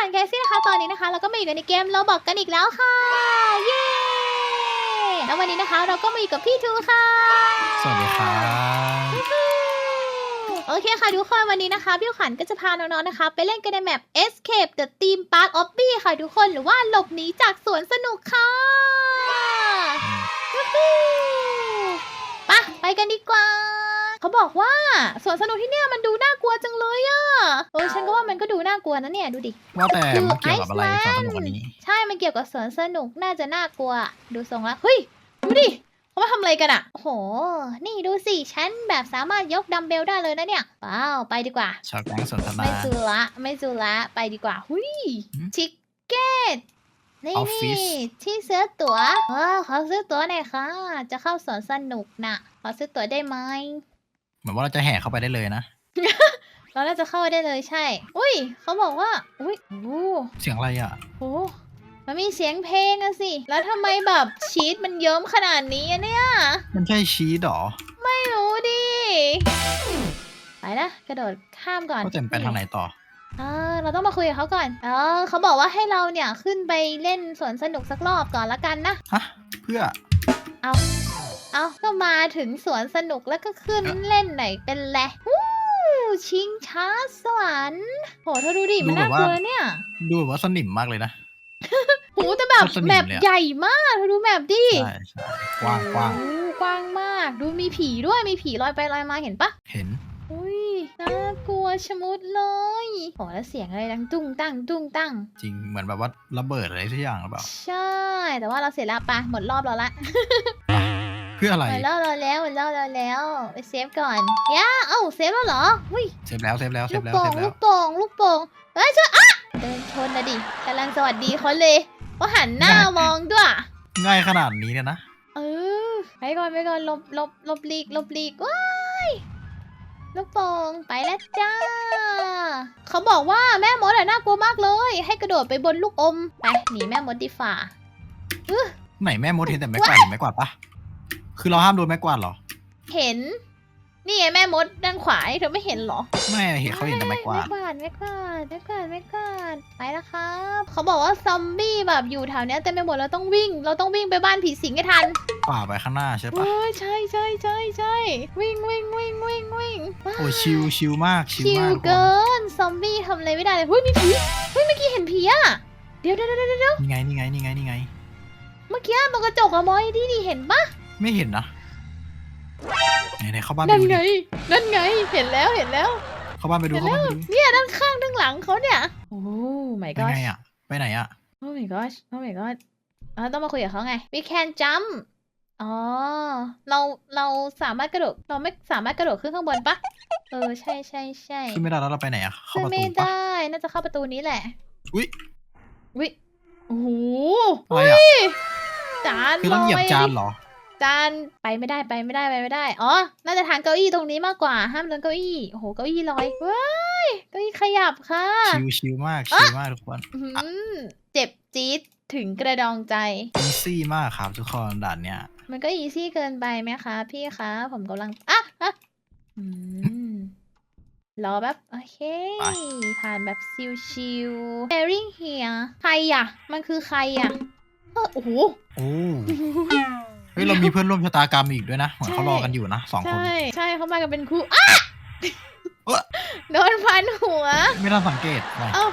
านแคสซี่นะคะ ตอนนี้นะคะเราก็มาอยู่กันในเกมเราบอกกันอีกแล้วค่ะ เย้ แล้ววันนี้นะคะเราก็มาอยู่กับพี่ทูค่ะ สวัสดีครับ โอเคค่ะทุกคนวันนี้นะคะพี่ขันก็จะพาน้องๆนะคะ ไปเล่นกันในแมป Escape the Theme Park o b b y ค่ะทุกคนหรือว่าหลบหนีจากสวนสนุกค่ะวู้ฮู้ไปะไปกันดีกว่า เขาบอกว่าสวนสนุกที่เนี่ยมันดูน่ากลัวจังเลยอะเออฉันก็ว่ามันก็ดูน่ากลัวนะเนี่ยดูดิ ว่าแต่คือมันเกี่ยวกับอะไร Iceland สอนสนุกวันนี้ ใช่มันเกี่ยวกับสวนสนุกน่าจะน่ากลัว ดูทรงแล้วเฮ้ยดูดิเขามาทำอะไรกันอะโอ้โห นี่ดูสิ ฉันแบบสามารถยกดัมเบลได้เลยนะเนี่ยว้าว ไปดีกว่าชาวแก๊งสนทนาไม่จูละไม่จูละไปดีกว่า หุยหืมชิคเก็ตนี่ออฟฟินี่ศที่ซื้อตั๋วเออขอซื้อตั๋วหน่อยค่ะ จะเข้าสวนสนุกนะขอซื้อตั๋วได้ไหม เหมือนว่าเราจะแห่เข้าไปได้เลยนะ เราน่าจะเข้าได้เลยใช่ อุ้ย เขาบอกว่า อุ้ยโอ้เสียงอะไรอะ โอ้มันมีเสียงเพลงอะสิ แล้วทำไมแบบชีตมันเยิ้มขนาดนี้อะเนี่ย มันใช่ชีสหรอไม่รู้ดิ ไปนะกระโดดข้ามก่อนก็จะไปทางไหนต่อ เออเราต้องมาคุยกับเขาก่อน เออเขาบอกว่าให้เราเนี่ยขึ้นไปเล่นสวนสนุกสักรอบก่อนละกันนะ ฮะ เพื่อ เอา เอาก็มาถึงสวนสนุกแล้วก็ขึ้นเอ๊ะเล่นไหนเป็นแหละวู้ชิงช้าสวรรค์โหเธอดูดิ มันดูแบน่าบกว่าลัวเนี่ย ดูแบบว่าสนิมมากเลยนะโหแต่แบบสนิมแมปเลยอะใหญ่มากเธอดูแมปดิใช่ใช่กว้างกว้างโอ้กว้างมาก ดูมีผีด้วยมีผีลอยไปลอยมาเห็นปะเห็นอุ้ยน่ากลัวชะมุดเลยโหแล้วเสียงอะไรดังตุ้งตั้งตุ้งตั้ง จริงเหมือนแบบว่าระเบิดอะไรสักอย่างหรือเปล่า ใช่ แต่ว่าเราเสร็จแล้วปะหมดรอบเราละเพื่ออะไรหมดรอบเราแล้วหมดรอบเราแล้วไปเซฟก่อนย่าเอ้าเซฟแล้วเหรออุ้ยเซฟแล้วเซฟแล้วเซลูฟกแล้วโป่เซงฟแล้ลูวกโป่งลูกโป่งเอ้ยช่วยอะเดินชนนะดิกำลังสวัสดีเขาเลยว่าหันหน้ามองด้วย ง่ายขนาดนี้เนี่ยนะเออไปก่อนไปก่อนหลบหลบหลบหลีกหลบหลีกว้ายลูกโป่งไปแล้วจ้า เขาบอกว่าแม่มดอะน่ากลัวมากเลย ให้กระโดดไปบนลูกอม ไปหนีแม่มดดีฝ่า ไหนแม่มดเห็นแต่ไม้กวาดเห็นไม้กวาดปะ คือเราห้ามโดนไม้กวาดเหรอ เห็น นี่ไงแม่มดด้านขวานี่เธอไม่เห็นเหรอไม่เห็นเขาเห็นแต่ไม้กวาด ไม่กวาดไม่กวาดไม่กวาดไม่กวาดไปแล้วครับ เขาบอกว่าซอมบี้แบบอยู่แถวเนี้ยเต็มไปหมดเราต้องวิ่ง เราต้องวิ่งไปบ้านผีสิงให้ทันป่าไปข้างหน้าใช่ปะโอ้ยใช่ใช่ใช่ใช่วิ่งวิ่งวิ่งวิ่งวิ่งว้าวโอ้ยชิลชิลมากชิลชิมาลกทุกคนเกินซอมบี้ทำอะไรไม่ได้เลยเฮ้ยมีผีเฮ้ยเมื่อกี้เห็นผีอะเดี๋ยวเดี๋ยวเดี๋ยวเดี๋ยวนี่ไงนี่ไงนี่ไงนี่ไงเมื่อกี้ตรงกระจกอะมอยที่นี่เห็นปะ ไม่เห็นนะไหนไหนเข้าบ้านไปนั่นดูไง ดินั่นไง เห็นแล้ว เห็นแล้ว เข้าบ้านไปดูเห็นเข้าแล้วบ้านไปดูเนี่ยด้านข้างด้านหลังเขาเนี่ย โอ้ my ไป god ไงอะไปไหนอะโอ้ my gosh โอ้ my god เราต้องมาคุยกับเขาไง we can jump อ๋อ เรา เราสามารถกระโดด เราไม่สามารถกระโดดขึ้นข้างบนปะเออ ใช่ใช่ใช่ขึ้นไม่ได้แล้วเราไปไหนอะเข้าขึ้นประตูไม่ปะ ได้ น่าจะเข้าประตูนี้แหละอุ๊ยวิโอ้โหอะไรอะจานคือต้องเหยียบลจานเหรอ จานไปไม่ได้ไปไม่ได้ไปไม่ได้อ๋อน่าจะทางเก้าอี้ตรงนี้มากกว่าห้ามโดนเก้าอี้โอ้โหเก้าอี้ลอยว้ายเก้าอี้ขยับค่ะ ชิลชิลมากชิลมากทุกคนอื้อหือเจ็บจี๊ดถึงกระดองใจ อีซี่มากครับทุกคนด่านเนี้ยมันก็อีซี่เกินไปไหมคะ พี่คะ ผมกำลังอะอะอืมรอแบบโอเคไปผ่านแบบชิวๆ Sharing here ใครอะ มันคือใครอะเออโอ้โห โอ้ เฮ้ยเรามีเพื่อนร่วมชะตากรรมอีกด้วยนะเหมือนใช่เขารอกันอยู่นะสองคน ใช่ ใช่เขามากันเป็นคู่อะเอ้อ โดนฟันหัว ไม่ต้องสังเกตไปเอ้า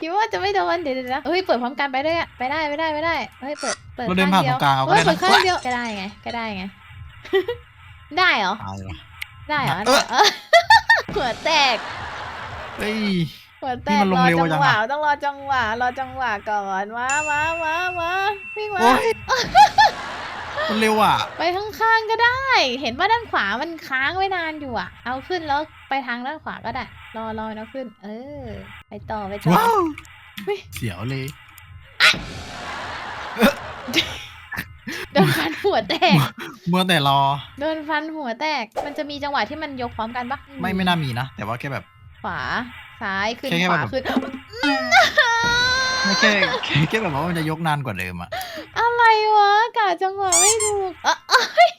คิดว่าจะไม่โดนเดี๋ยวเดี๋ยวนะเฮ้ยเปิดพร้อมกันไปด้วยอะไปได้ไม่ได้ไม่ได้เฮ้ยเปิดเปิดเราเดินผ่านตรงกลางเอาก็เฮ้ยได้เปิดนะข้างเดียวก็ได้ไงก็ได้ไง ได้เหรอตายว่ะ ได้เหรอเออ เออหัวแตกเฮ้ย หัวแตนี่กมันลรงอเร็วจัจังงหอะวะต้องรอจังหวะรอจังหวะก่อนมามามามาวิ่งมา โอ้ย มันเร็วอะ ไปข้างๆก็ได้ เห็นว่าด้านขวามันค้างไว้นานอยู่อะเอาขึ้นแล้วไปทางด้านขวาก็ได้ รอรอนะขึ้น เออ ไปต่อไปต่อว้าวเฮ้ยเสียวเลยโดนฟันหัวแตกเมื่อแต่รอโดนฟันหัวแตก มันจะมีจังหวะที่มันยกพร้อมกันปะไม่ไม่น่ามีนะ แต่ว่าแค่แบบ ขวาซ้ายขึ้นแค่แค่ขวาแบบขึ้นไม่แค่แค่แค่แบบว่ามันจะยกนานกว่าเดิมอะอะไรวะ กะจังหวะไม่ถูกเอ้ย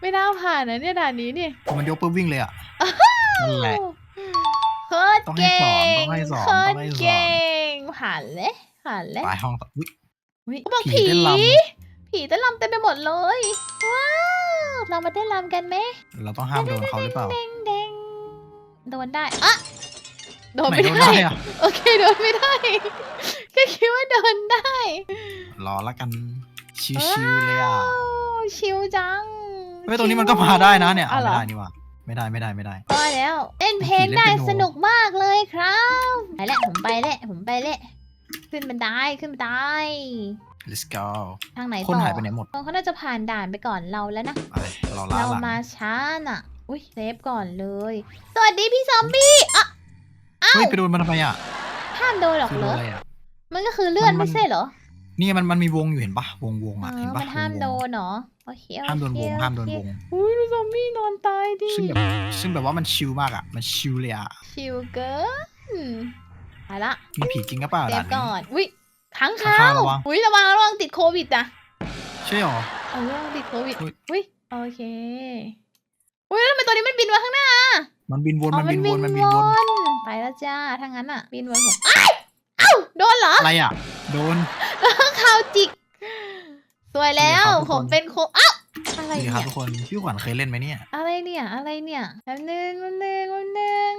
ไม่น่าผ่านนะเนี่ยด่านนี้เนี่ยพอมันยกปุ๊บวิ่งเลยอะนั่นแหละโคตรต้องให้เก่สอนต้องงให้สอนโคต้ตองรให้สอนเก่งผ่านเลยผ่านเลยไปห้องต่ออุ๊ย อุ๊ยเขาบอกผีผี เต้นรผีเต้นรำเต็มไปหมดเลย ว้าวเรามาเต้นรำกันไหมเราต้องห้ามโดนเขาหรือเปล่าเด้งเด้งโดนได้อะโดนไหนไม่โดนได้ได้ อะโอเคโดนไม่ได้ แค่คิดว่าโดนได้ รอละกัน ชิวๆเลยอะว้าวชิวจังเฮ้ยตรงนี้มันก็มาได้นะเนี่ยอ้าเอาวเหรไม่อได้นี่หว่าไม่ได้ไม่ได้ไม่ได้ พอแล้วเล่นเพลงผีเล่นได้เปียโน สนุกมากเลยครับไปแล้วผมไปแล้วผมไปแล้วขึ้นบันไดขึ้นบันได let's go ทางไหนคนต่อหายไปไหนหมดเขาน่าจะผ่านด่านไปก่อนเราแล้วนะ ไปเราล้าเราหลังมาช้าน่ะ อุ้ยเซฟก่อนเลย สวัสดีพี่ซอมบี้อะอ้าเฮ้ยวไปโดนมันทำไมอะห้ามโดนหรอกคือเหโดรอนอะไรอะมันก็คือเลื่อนมันมันไม่ใช่เหรอ นี่มันมันมีวงอยู่เห็นปะวงวงเออะอเห็นปะมันห้ามวงโดนเหรอโอเคโอเคห้ามโดนวงห้ามโดนวง อุ้ยดูซอมบี้นอนตายดิซึ่งแบบซึ่งแบบว่ามันชิลมากอะ มันชิลเลยอะ ชิวเกินไปละมีผีจริงก็เปล่าเซด่าฟนก่นี้อนอุ้ยขังค้างคาคาววระวัง อุ้ยระวังระวังติดโควิดนะใช่หรอ เออระวังติดโควิดอุ๊ย อุ้ยโอเคอุ้ยแล้วทำไมตัวนี้มันบินมาข้างหน้ามันบินวน อ๋อมันบินวน มันบินวน ไปแล้วจ้าถ้างั้นอะบินวนผมอ้าว เอ้าโดนเหรออะไรอะ โดน ข่าวจิก สวยแล้วสวัสดีครับทุกคนผมเป็นโคอ้าวอะไรนี่เนี่ครับยทุกคนพี่ขวัญเคยเล่นไหมเนี่ย อะไรเนี่ยอะไรเนี่ยแป๊บนึงแป๊บนึงแป๊บนึง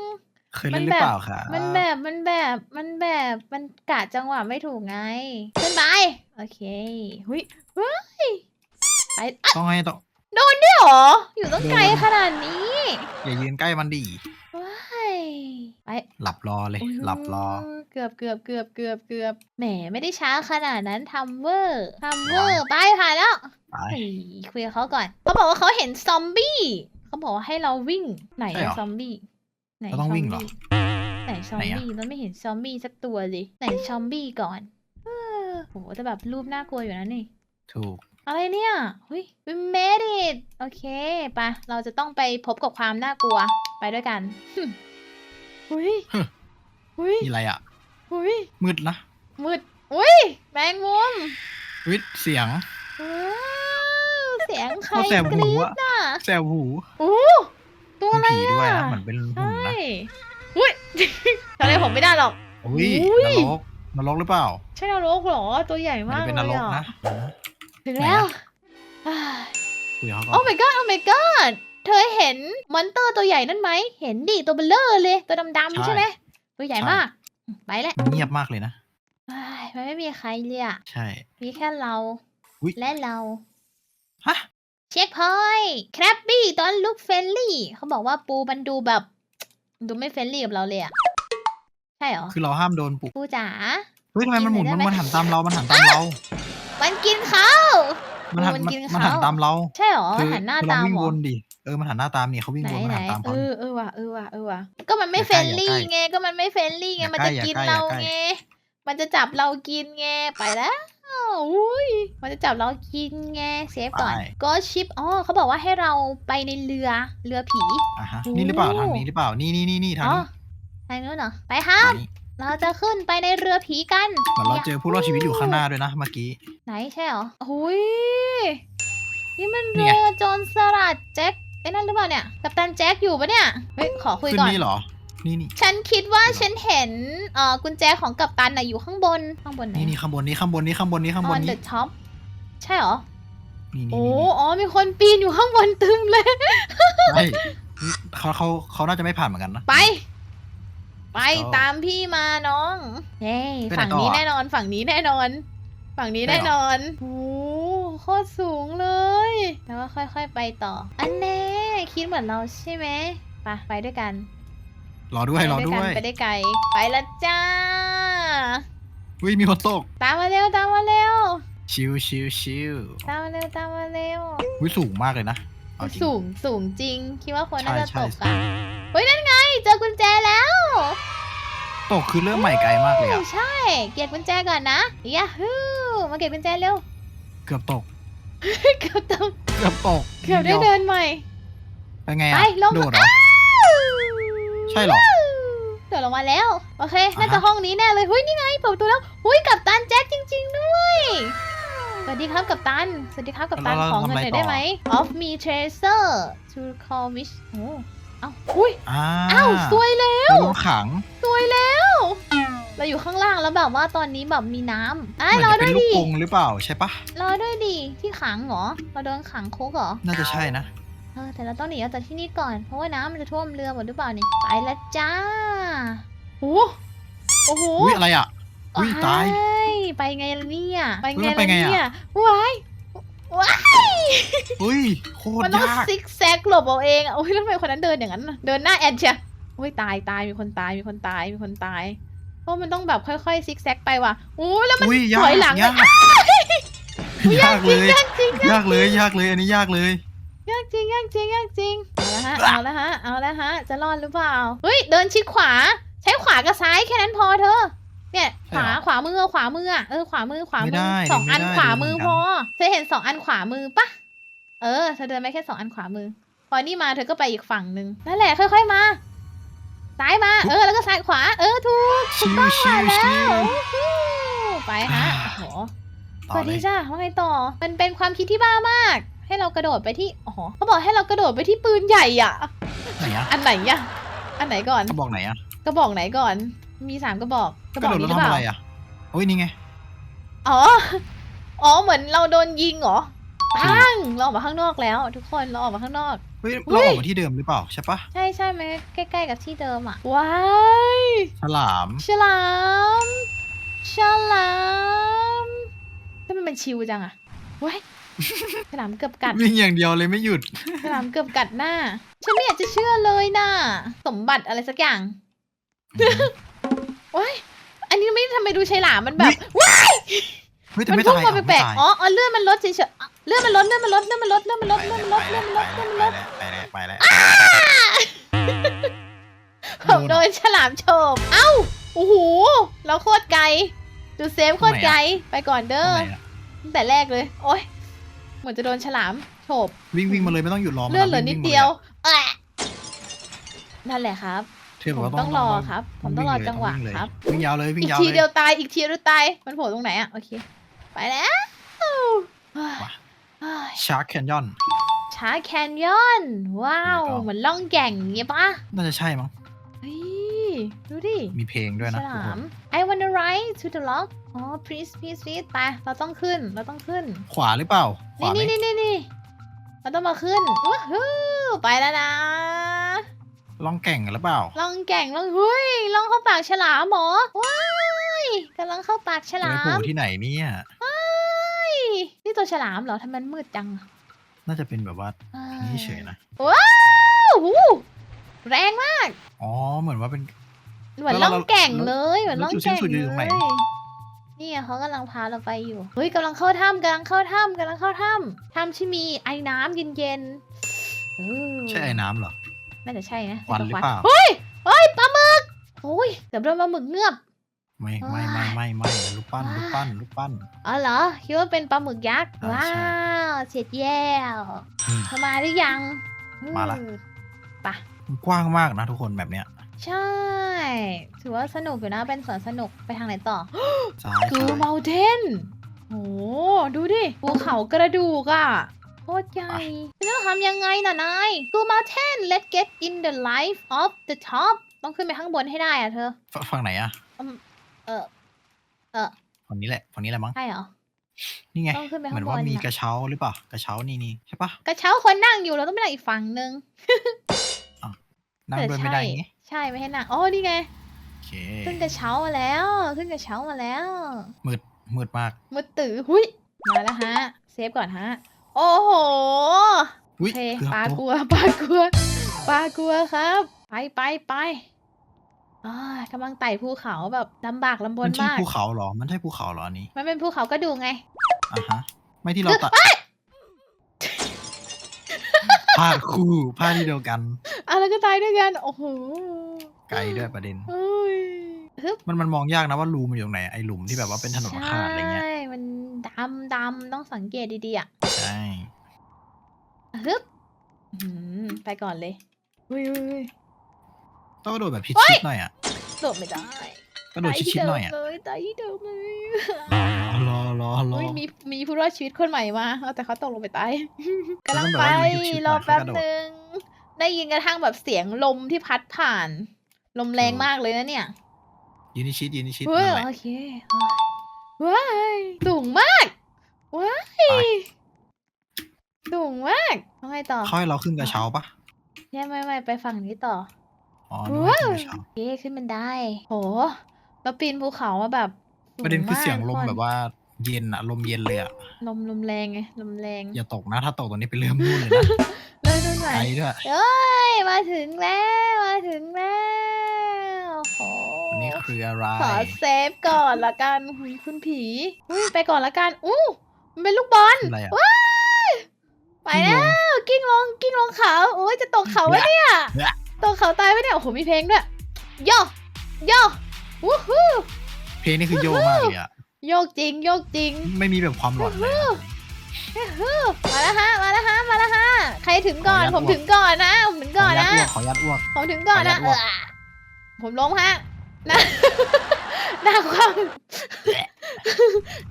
เคยเล่นหรือเปล่าคะมันแบบมันแบบมันแบบมันกะจังหวะไม่ถูกไงขึ้นไปโอเคหุยเฮ้ยไปอะต้องให้ต้องนี่หรออยู่ต้องไกลโดนขนาดนี้ อย่ายืนใกล้มันดิว้า ยไปหลับรอเลยอุ๊ยหลับรอ เกือบเกือบเกือบเกือบเกือบแหมไม่ได้ช้าขนาดนั้นทำเวอร์ทำเวอร์ไปผ่านแล้วไปเฮ้ยคุยกับเขาก่อน เขาบอกว่าเขาเห็นซอมบี้เขาบอกว่าให้เราวิ่งไหนใช่เหรอะอซอมบี้ไหนเราต้องวิ่งเหรอ ซมบี้ไหนซอมไหนอะบี้เราไม่เห็นซอมบี้สักตัวเลยไหนซอมบี้ก่อนเออโหแต่แบบรูปน่ากลัวอยู่นะนี่ ถูก อะไรเนี่ยเฮ้ย we made it โอเคไปะเราจะต้องไปพบกับความน่ากลัว ไปด้วยกันหึ อุ้ยฮึอุ้ยมีอะไรอะ อุ้ยมืดนะมืดอุ้ยแมงมุมวิทเสียงว้าวเสียงใครโคตรแสบกหูรี๊ดอะน่ะแซวหูโอ้ตัวมีอะไรผีด้วยอะนะเหมือนเป็นหุ่นใช่นะอุ้ยทำอะไรผมไม่ได้หรอก อุ้ยอุ้ย นรกนรกหรือเปล่าใช่นรกเหรอตัวใหญ่มันมากจะเป็นเลนยรกอะนะเออถึงไหนแล้วอะคุยกับเขาก่โอ้ อน my god โอ้ my god เธอเห็นมอนเตอร์ตัวใหญ่นั่นไหม เห็นดิตัวเบลเลอร์เลย ตัวดำๆใช่ไหม ตัวใหญ่มาก ไปแล้วมันเงียบมากเลยนะอ้ายมันไม่มีใครเลยอะใช่ มีแค่เรา อุ๊ย และเรา ฮะ เช็คพอยต์แครบบี้ตอนลุกเฟรนลี่ เขาบอกว่าปูมันดูแบบ ดูไม่เฟรนลี่กับเราเลยอะใช่เหรอ คือเราห้ามโดนปุกปูจ๋า เฮ้ยทำไมมันหมุน กินมันหน่อยได้ไหม มันหันตามเรา มันหันตามเรา มันกินข้าวมันหันมันมันกินมันหันเขาตามเรา ใช่เหรอ คือหันหน้าคือเรตามวิ่งเหรวอ นดิ เออมันหันหน้าตามนี่เขาวิ่งไหนวนมันไหนหันตามเอเขา อเออว่ะเออว่ะเออว่ะก็มันไม่อย่าเฟรใกล้นลี่อย่าใกล้ไงก็มันไม่เฟรนลี่ไงอย่ามันใกล้จะอย่ากินใกล้เราอย่าใกล้ ไงมันจะจับเรากินไงไปแล้วอุ้ยมันจะจับเรากินไงเซฟก่อนไปก็ชิปอ๋อเขาบอกว่าให้เราไปในเรือเรือผี อะฮะโอ้นี่หรือเปล่าทางนี้หรือเปล่านี่นี่นี่นี่ทางอ๋อนี้ทางนู้นเหรอไปครับ ทางนี้เราจะขึ้นไปในเรือผีกัน เหมือนเราเจอผู้รอดชีวิตอยู่ข้างหน้าด้วยนะเมื่อกี้ ไหนใช่เหรอโอ้ยนี่มันนี่เรืไงอโจรสลัดแจ็ค ไอ้นั่นหรือเปล่าเนี่ย กัปตันแจ็คอยู่ปะเนี่ย เฮ้ย ขอคุยขึ้นก่อน นี่เหรอ นี่นี่ ฉันคิดว่าฉันเห็นเอ่อกุญแจของกัปตันน่ะอยู่ข้างบน ข้างบนไหนนี่นี่ข้างบนนี้ข้างบนนี้ข้างบนนี้ข้างบน on นี้ the top ใช่เหรอ นี่นี่โอ้นี่อ๋อ มีคนปีนอยู่ข้างบนตึมเลยใช่เขาเขาเขาน่าจะไม่ผ่านเหมือนกันนะ ไป ไปก็ตามพี่มาน้องเย้ไปไหนฝั่งต่อนี้อะแน่นอน ฝั่งนี้แน่นอน ฝั่งนี้ได้แน่เหรอนอนโอ้ โคตรสูงเลย แล้วก็ค่อยๆไปต่อ อันแน่คิดเหมือนเราใช่ไหมไปไปด้วยกัน รอด้วยรอไปด้กัวย ไปได้ไกล ไปละจ้าวิมีคนตก ตามมาเร็วตามมาเร็ว ชิวชิวชิวตามมาเร็วตามมาเร็ววิสูงมากเลยนะเอาจริงสูงสูงจริง คิดว่าคนใช่น่าจะใช่ตกอะเฮ้ยนั่นไง เจอกุญแจแล้ว ตกคือเริ่มใหม่ไกลมากเลยอะใช่ เก็บกุญแจก่อนนะยาฮูมาเก็บกุญแจเร็วเกือบตก เกือบตกเกือบตกเกือบได้ยวเดินใหม่ เป็นไงไปอะลง โดดเหรอ ใช่เหรอ เดี๋ยวลงมาแล้ว โอเค อ่าฮะ น่าจะห้องนี้แน่เลยเฮ้ยนี่ไงเปิดประตูแล้วเฮ้ยกับตันแจ็คจริง ๆ ด้วย สวัสดีครับกับตัน สวัสดีครับกับตันแล้วเราของเงินหน่อยได้ทำอะไรต่อไหม Off me treasure to call wish โอ้เอ้าอุ้ยอ้าอ้าวสวยแล้วเราโดนขังสวยแล้ว เราอยู่ข้างล่างแล้วแบบว่าตอนนี้แบบมีน้ำไอ้เหมืรอนอจะเป็ด้วนยลูกดิกรงหรือเปล่าใช่ปะรอด้วยดิที่ขังเหรอเราโดนขังคุกเหรอ น่าจะใช่นะ เออแต่เราต้องหนีออกจากที่นี่ก่อน เพราะว่าน้ำมันจะท่วมเรือหมดหรือเปล่านี่ ไปละจ้าโอ้โอ้โหอุ้ยอะไรอะ อุ้ยตายเอ้ยไปไงล่ะเนี่ย ไปไงเฮ้ยมันไปล่ะไงอะ เนี่ยว้ายว้ายอุ้ยโคตมันรต้องยาก ซิกแซกหลบเอาเองอะโอ้ยแล้วทำไมคนนั้นเดินอย่างนั้นน่ะเดินหน้าแอนเชียโอ้ยตายตายมีคนตายมีคนตายมีคนตาย เพราะมันต้องแบบค่อยๆซิกแซกไปว่ะโอ้ยแล้วมันอุ้ยยาถกอยหลังยากยากเลยยากจริงยากเลยยากเลยอันนี้ยากเลยยากจริงยากจริงยากจริงเอาละฮะเอาละฮะเอาละฮะ จะรอดหรือเปล่าเฮ้ยเดินชิดขวา ใช้ขวากับซ้ายแค่นั้นพอเธอ เนี่ยขวาขวามือขวามืออะเออขวามือขวามืไม่ได้สองอันไม่ได้ขวามือเหมือนกันพอเธอเห็นสองอันขวามือปะเออเธอเดินไปแค่สองอันขวามือ พอนี่มาเธอก็ไปอีกฝั่งหนึ่งนั่นแหละค่อย ๆ มา ซ้ายมา เออ แล้วก็ซ้ายขวา เออ ถูกชิวชิวแล้ชิววฮู้ไปฮะโอ้โหสต่อวัสเลดียจ้าว่าไงต่อ มันเป็นความคิดที่บ้ามาก ให้เรากระโดดไปที่ อ๋อเขาบอกให้เรากระโดดไปที่ปืนใหญ่อะ ไหนอะอันไหนอะอันไหนก่อน กระบอกไหนอะกระบอกไหนก่อน มีสามกระบอกกกระระบอกโดดนี้แล้วหรือทำเปอะล่าไรอะโอ้ยนี่ไง อ๋อ อ๋อ เหมือนเราโดนยิงเหรอปังเราออกมาข้างนอกแล้ว ทุกคน เราออกมาข้างนอก เฮ้ยเฮ้เรายออกมาที่เดิมหรือเปล่าใช่ปะใช่ใช่ไหมใกล้ๆกับที่เดิมอะ ว้ายฉลาม ฉลามฉลามทำไมมันชิวจังอะว้ายฉลามเกือบกัด วิ่งอย่างเดียวเลยไม่หยุด ฉลามเกือบกัดหน้า ฉันไม่อยากจะเชื่อเลยน่ะสมบัติอะไรสักอย่างว้ายอันนี้ไม่ทำไมดูฉลามมันแบบว้ายเฮ้ยแต่มันไม่พุ่งตายมาอะแปลไม่กตายๆอ๋ออ๋อเลื่อนมันลดเฉยๆอะ เลื่อนมันลดเลื่อนมันลดเลื่อนมันลดเลื่อนมันลดเลื่อนมันลดเลื่อนมันลดเลื่อนมันลดไปแล้วไปแล้วผมโดนฉลามโฉบเอ้าโอ้โหเราโคตรไกลดูเซฟโคตรไกลไปก่อนเด้อตรงไหนอะตั้งแต่แรกเลย โอ๊ยเหมือนจะโดนฉลามโฉบวิ่งวิ่งมาเลยไม่ต้องหยุดรอมันเลื่อนเหลือวิ่งนิดวิ่งมาเดียวลอะแอะนั่นแหละครับเธอผบอกมว่าต้องรอครับ ผมต้องรอจังหวะวิ่เลยครับวิ่งยาวเลยวิ่อีงกยาวทีเลยเดียวตายอีกทีเดียวตายมันโผล่ตรงไหนอะโอเค ไปแล้วเฮ้ย ชาร์คแคนยอนช้าแคนยอน ว้าว ถูกต้อง เหมือนล่องแก่งอย่างเงี้ยปะน่าจะใช่มั้ง เฮ้ย ดูดิ มีเพลงด้วยฉนะทุกลาคม น I wanna ride to the lock อ๋อ please please please ไป เราต้องขึ้น เราต้องขึ้น ขวาหรือเปล่า ขวาไหมนี่นี่นี่นี่เราต้องมาขึ้นว้าวฮู้ไปแล้วนะลองแก่งกันหรือเปล่า ลองแก่งลองเฮ้ยลองเข้าปากฉลามเหรอว้ายกำลังเข้าปากฉจะลาไปโผล่มที่ไหนเนี่ย ว้าย นี่ตัวฉลามเหรอทำไมมันมืดจังอะน่าจะเป็นแบบว่าอ้านี่เฉยนะ ว้าวหูแรงมากอ๋อ เหมือนว่าเป็น เหมือนแล้ล่วองเราแก่งเลยเหมือนแล้วล่องจุดสิ้แก่นงสุดอยู่เลตรงไหนยนี่ไงเขากำลังพาเราไปอยู่เฮ้ยกำลังเข้าถ้ำกำลังเข้าถ้ำกำลังเข้าถ้ำถ้ำที่มีไอ้น้ำเย็นๆเออ ใช่ไอ้น้ำเหรอ น่าจะใช่นะควันหรือเปล่า เฮ้ยเฮ้ยปลาหมึกโอ้ยเดี๋ยวโดนปลาหมึกเงือบ ไม่ไม่ไม่ไม่ไม่ลูกปั้นลูกปั้นลูกปั้น อ๋อเหรอคิดว่าเป็นปลาหมึกยักษ์อ่าว้าใช่วเสร็จแย่อืมเธอมาหรือยังมาละ อืไปะมันกว้างมากนะทุกคนแบบเนี้ยใช่ ถือว่าสนุกอยู่นะเป็นสวนสนุกไปทางไหนต่อ ซ้ายกูซ้ายเมลเทนโอ้ดูดิ ภูเขากระดูกอะโคตรใหญ่จะต้องทำยังไงน่ะนายกูเมลเทน let's get in the life of the top ต้องขึ้นไปข้างบนให้ได้อะเธอฝฝั่งไหนอะ เออ เออฝั่งนี้แหละฝั่งนี้แหละมั้ง ใช่เหรอ นี่ไง ต้องขึ้นไปเหมืข้าองนว่าบนมีน่ะกระเช้าหรือเปล่า กระเช้านี่นี่ใช่ปะกระเช้าคนนั่งอยู่เราต้องไปนั่งอีกฝั่งนึงนั่งแต่ด้วยไม่ได้ใช่ไงใช่ไม่ให้นั่งอ๋อนี่ไง โอเค ขึ้นกระเช้ามาแล้ว ขึ้นกระเช้ามาแล้ว มืด มืดมาก มือตือหุยมาแล้วฮะ เซฟก่อนฮะ โอ้โหอุ้โอยเคเกือบปลาตกกลัวปลากลัวปลากลัวครับ ไปไปไป อ่ากำลังไต่ภูเขาแบบลำบากลำบมันนใช่มาก ภูเขาเหรอ มันใช่ภูเขาเหรออันนี้มันเป็นภูเขากระดูกไง อะฮะ ไม่ที่เราตัดพลาดคู่พลาดที่เดียวกัน อะแล้วก็ตายด้วยกัน โอ้โหไกลด้วยประเด็น เอ้ยฮึบมันมันมองยากนะว่ารูมันอยู่ตรงไหนไอหลุมที่แบบว่าเป็นถนนขาดอะไรเงี้ย ใช่ มันดำดำต้องสังเกตดีๆอะใช่ ฮึบอื้อหือไปก่อนเลยเฮ้ยเฮ้ยเฮ้ย ต้องกระโดดแบบชิดๆหน่อยอะโดดไม่ได้กระโดดชิดๆหน่อยอะตายที่เดิมเลยตายที่เดิมเลยรอรอรอเฮ้ยมีมีผู้รอดชีวิตคนใหม่มาเอาแต่เขาตกลงไปตายกำลังต้องแบบไปว่าอยู่ชิดๆหน่อยรอแป๊บค่อยกระโดดหนึ่งได้ยินกระทั่งแบบเสียงลมที่พัดผ่าน ลมแรงมากเลยนะเนี่ยยืนนิชิดยืนนิชิดเฮ้ยนั่นแหละโอเคว้ายสูงมากว้าไปยสูงมากทำไงต่อเขาให้เราขึ้นกระเช้าปะแย่ไม่ไม่ไปฝั่งนี้ต่อ อ๋อนึกว่าขึ้นกระเช้าโอเคขึ้นมันได้โหเราปีนภูเขามาแบบสูประเด็นคือเสียงลมากแบบว่าเย็นอะลมเย็นเลยอะลมลมแรงไงลมแรงอย่าตกนะ ถ้าตกตรงนี้ไปเริ่มนู่นเลยนะเลยดูหน่อไกลยด้วยเอ้ยมาถึงแล้วมาถึงแล้วโอ้โหอันนี้คืออะไรขอเซฟก่อนละกันหุยคุณผีอุ้ยไปก่อนละกันอู้มันเป็นลูกบอลคืออะไรอะ ว้ายไปแล้วกิ้งลงกิ้งลงเขาโอ้ยจะตกเขาไหมเนี่ยเละ ตกเขาตายไหมเนี่ยโอ้โหมีเพลงด้วยโยโยวู้ฮู้เพลงนี่คือโยมากเลยอะโยกจริง โยกจริงไม่มีแบบความหลอนเลยอะมาแล้วฮะมาแล้วฮะมาแล้วฮะใครถึงก่อนขออนุญาตผมถึงก่อนนะผมถึงขก่ออนยัดนะอ้วกขอยัดอ้วก ผมถึงก่อนนะขออนุญาตเออผมล้มฮะหน้าหน้าคว่ำห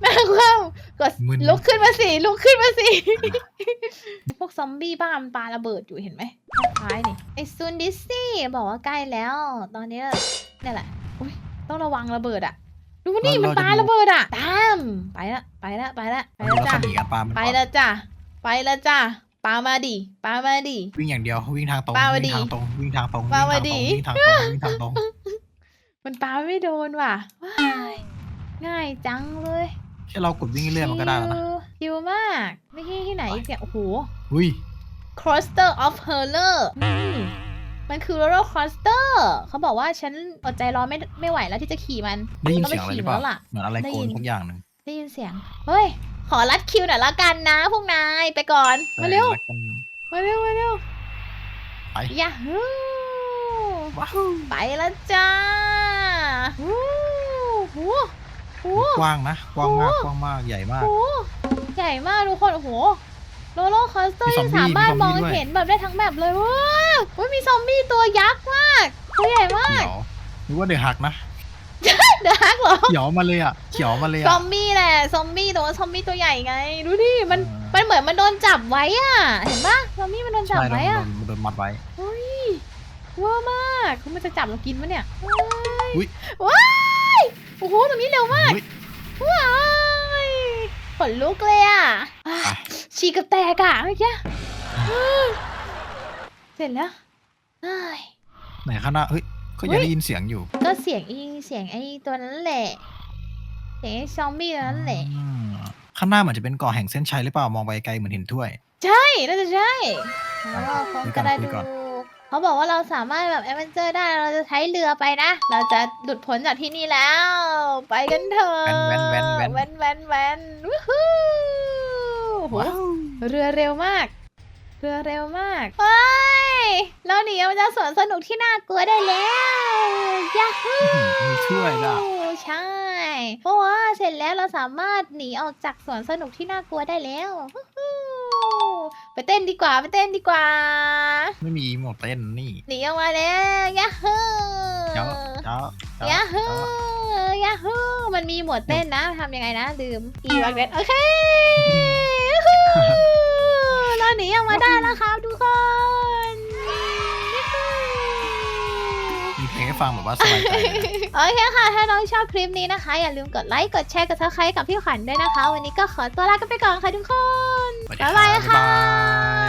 น้าคว่ำกดมึน ลุกขึ้นมาสิ ลุกขึ้นมาสิ พวกซอมบี้บ้ามันปาระเบิดอยู่เห็นไหมคล้ายนี่ไอซูนดิสซี่บอกว่าใกล้แล้ว ตอนนี้นี่แหละอุ๊ยต้องระวังระเบิดอะ ดูนี่มันปาระเบิดอะ ตาม ไปละไปละไปละไปเราละจ้ะขนีกันปามันไปก่อนแล้วจ้ะไปแล้วจ้ะปามาดิปามาดิ วิ่งอย่างเดียววิ่งทางตรงปามาวิ่ดิงทางตรงวิ่งทางตรงปามาดิวิ่งทางตรงวิ่งทางตรงวิ่งทางตรงมันปาไม่โดนว่ะว้าย ง่ายจังเลยแค่เรากดวิ่งเรื่อยๆมันก็ได้แล้วนะชิวชิวมากไม่ใช่ที่ไหนอีกเนี่ยโอ้โห อุ้ย Cluster of Horror นี่มันคือ Roller Coaster เขาบอกว่าฉันอดใจรอไม่ไม่ไหวแล้วที่จะขี่มันได้ยินต้องเสีไปยงอะไรหขี่รือเปมันล่าแล้วล่ะเหมือนอะไรได้โกยินนทุกอย่างหนึ่งได้ยินเสียง เฮ้ย ขอรัดคิวหน่อยละกันนะพวกนายไปก่อน มาเร็วแต่ละคนมาเร็ว มาเร็ว ไปยาฮูว้าวไปแล้วจ้าฮู้ หูหูกว้างนะ กว้างมากโอ้กว้างมากใหญ่มากโอ้ใหญ่มากทุกคน โอ้โหโรลเลอร์คอสเตอร์มีซอยัมงบี้สามารถมีมซออมงบี้ด้วย เห็นแบบได้ทั้งแบบเลยว้าวอุ๊ยมีซอมบี้ตัวยักษ์มากตัวใหญ่มากเขียวนึกว่าเดือดหักนะเดอะฮักเหรอ เขียวมาเลยอะเขียวมาเลยซอะอมบี้แหละ ซอมบี้แต่ว่าซอมบี้ตัวใหญ่ไง ดูดิ มันเออมันเหมือนมันโดนจับไว้อะเห็นปะซอมบี้มันโดนจับใช่โดไว้นอะโดนโดนมัดไว้ เฮ้ยเว้ามากคือมันจะจับเรากินมะเนี่ยว้ายอุ๊ย ว้าย โอ้โหตรงนี้เร็วมากอุ๊ยว้ายขนลุกเลยอะไปฉีกกับแตกอะเมื่อกี้เสร็จแล้วเฮ้ยไหนข้างหน้าเฮ้ยก็ยังได้ยินเสียงอยู่ ก็เสียงอีเสียงไอ้ตัวนั้นแหละ เสียงไอ้ซอมบี้ตัวนั้นแหละอืมข้างหน้าเหมือนจะเป็นเกาะแห่งเส้นชัยหรือเปล่ามองไปไกลเหมือนเห็นถ้วย ใช่น่าจะใช่อะเราพร้อมคุยก่ก็อนได้คุดูยก่อน เขาบอกว่าเราสามารถแบบแอดเวนเจอร์ได้เราจะใช้เรือไปนะ เราจะหลุดพ้นจากที่นี่แล้ว ไปกันเถอะแว้นแว้นแว้นแว้นแว้นแว้นแว้นวู้ฮู้โอ้โหว้าวเรือเร็วมากเรือเร็วมากเฮ้ยเราหนีออกมาจากสวนสนุกที่น่ากลัวได้แล้วยาฮู มีถ้วยด้วยใช่ เพราะว่าเสร็จแล้วเราสามารถหนีออกจากสวนสนุกที่น่ากลัวได้แล้วฮู้ฮู้ ไปเต้นดีกว่าไปเต้นดีกว่า ไม่มีหมดเต้นนี่หนีออกมาแล้วยาฮูเจ้าเจ้าเจ้ยาฮูยาฮูมันมีหมวดเต้นนะทำยังไงนะลืมอีวักเด็ดโอเคยูฮูเราหนีออกมาได้แล้วครับทุกคนยูฮูมีเพลงให้ฟังแบบว่าสบายใจเลยนะโอเคค่ะ ถ้าน้องชอบคลิปนี้นะคะ อย่าลืมกดไลค์ กดแชร์ กดซับสไครต์กับพี่ขวัญด้วยนะคะ วันนี้ก็ขอตัวลากันไปก่อนค่ะทุกคน 再来一哈